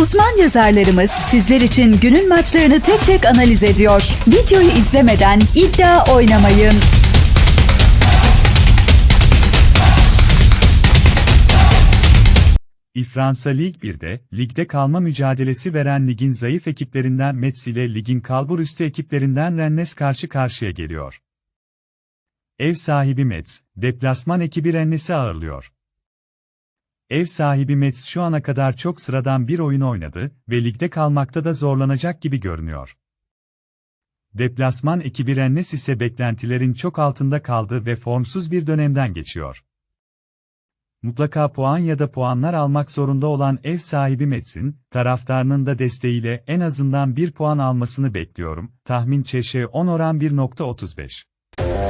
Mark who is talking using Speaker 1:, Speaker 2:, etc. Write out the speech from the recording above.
Speaker 1: Uzman yazarlarımız sizler için günün maçlarını tek tek analiz ediyor. Videoyu izlemeden iddia oynamayın.
Speaker 2: İfransa Lig 1'de, ligde kalma mücadelesi veren ligin zayıf ekiplerinden Metz ile ligin kalburüstü ekiplerinden Rennes karşı karşıya geliyor. Ev sahibi Metz, deplasman ekibi Rennes'i ağırlıyor. Ev sahibi Metz şu ana kadar çok sıradan bir oyun oynadı ve ligde kalmakta da zorlanacak gibi görünüyor. Deplasman ekibi Rennes ise beklentilerin çok altında kaldı ve formsuz bir dönemden geçiyor mutlaka puan ya da puanlar almak zorunda olan ev sahibi Mets'in, taraftarının da desteğiyle en azından bir puan almasını bekliyorum. Tahmin Çeşe 10 oran 1.35.